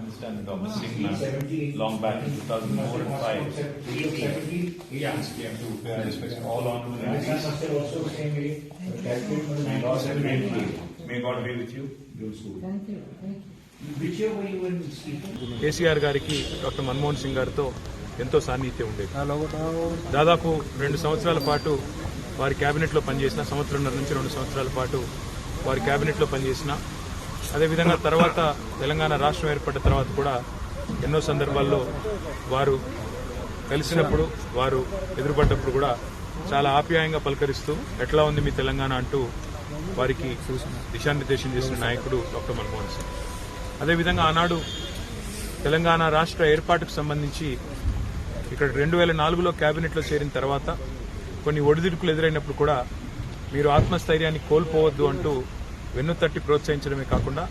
understand the KCR గారికి doctor Manmohan Singh గారితో ఎంతో సాన్నిహిత్యం ఉండేది. దాదాపు రెండు సంవత్సరాల పాటు వారి క్యాబినెట్లో పనిచేసిన సంవత్సరం నుంచి రెండు సంవత్సరాల పాటు వారి క్యాబినెట్లో పనిచేసిన అదేవిధంగా తర్వాత తెలంగాణ రాష్ట్రం ఏర్పడిన తర్వాత కూడా ఎన్నో సందర్భాల్లో వారు కలిసినప్పుడు వారు ఎదురుపడ్డప్పుడు కూడా చాలా ఆప్యాయంగా పలకరిస్తూ ఎట్లా ఉంది మీ తెలంగాణ? అంటూ వారికి దిశానిర్దేశం చేసిన నాయకుడు డాక్టర్ మన్మోహన్ సింగ్. అదేవిధంగా ఆనాడు తెలంగాణ రాష్ట్ర ఏర్పాటుకు సంబంధించి ఇక్కడ రెండు వేల నాలుగులో కేబినెట్లో చేరిన తర్వాత కొన్ని ఒడిదుడుకులు ఎదురైనప్పుడు కూడా మీరు ఆత్మస్థైర్యాన్ని కోల్పోవద్దు అంటూ వెన్నుతట్టి ప్రోత్సహించడమే కాకుండా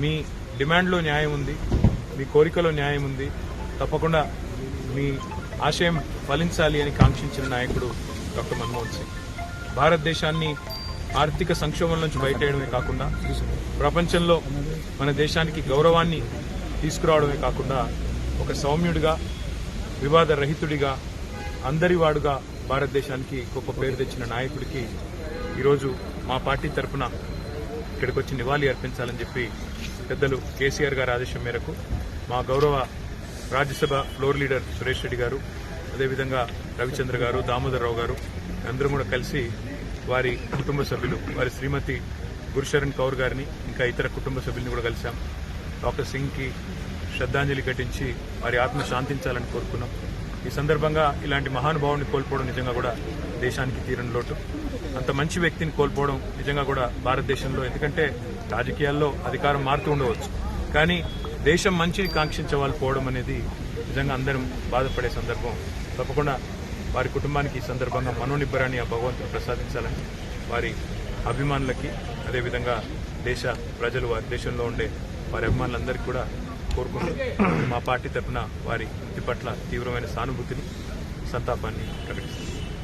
మీ డిమాండ్లో న్యాయం ఉంది మీ కోరికలో న్యాయం ఉంది తప్పకుండా మీ ఆశయం ఫలించాలి అని కాంక్షించిన నాయకుడు డాక్టర్ మన్మోహన్ సింగ్. భారతదేశాన్ని ఆర్థిక సంక్షోభం నుంచి బయటేయడమే కాకుండా ప్రపంచంలో మన దేశానికి గౌరవాన్ని తీసుకురావడమే కాకుండా ఒక సౌమ్యుడిగా వివాద రహితుడిగా అందరివాడుగా భారతదేశానికి గొప్ప పేరు తెచ్చిన నాయకుడికి ఈరోజు మా పార్టీ తరఫున ఇక్కడికి వచ్చి నివాళి అర్పించాలని చెప్పి పెద్దలు కేసీఆర్ గారి ఆదేశం మేరకు మా గౌరవ రాజ్యసభ ఫ్లోర్ లీడర్ సురేష్ రెడ్డి గారు అదేవిధంగా రవిచంద్ర గారు దామోదరరావు గారు అందరూ కూడా కలిసి వారి కుటుంబ సభ్యులు వారి శ్రీమతి గురుశరణ్ కౌర్ గారిని ఇంకా ఇతర కుటుంబ సభ్యుల్ని కూడా కలిశాం. డాక్టర్ సింగ్కి శ్రద్ధాంజలి ఘటించి వారి ఆత్మ శాంతించాలని కోరుకున్నాం. ఈ సందర్భంగా ఇలాంటి మహానుభావుని కోల్పోవడం నిజంగా కూడా దేశానికి తీరని లోటు. అంత మంచి వ్యక్తిని కోల్పోవడం నిజంగా కూడా భారతదేశంలో ఎందుకంటే రాజకీయాల్లో అధికారం మారుతూ ఉండవచ్చు. కానీ దేశం మంచిని కాంక్షించే వాళ్ళు పోవడం అనేది నిజంగా అందరం బాధపడే సందర్భం. తప్పకుండా వారి కుటుంబానికి ఈ సందర్భంగా మనోనిబ్బరాన్ని ఆ భగవంతుడు ప్రసాదించాలని వారి అభిమానులకి అదేవిధంగా దేశ ప్రజలు వారి దేశంలో ఉండే వారి అభిమానులందరికీ కూడా కోరుకుంటూ మా పార్టీ తరఫున వారి మృతి పట్ల తీవ్రమైన సానుభూతిని సంతాపాన్ని ప్రకటిస్తుంది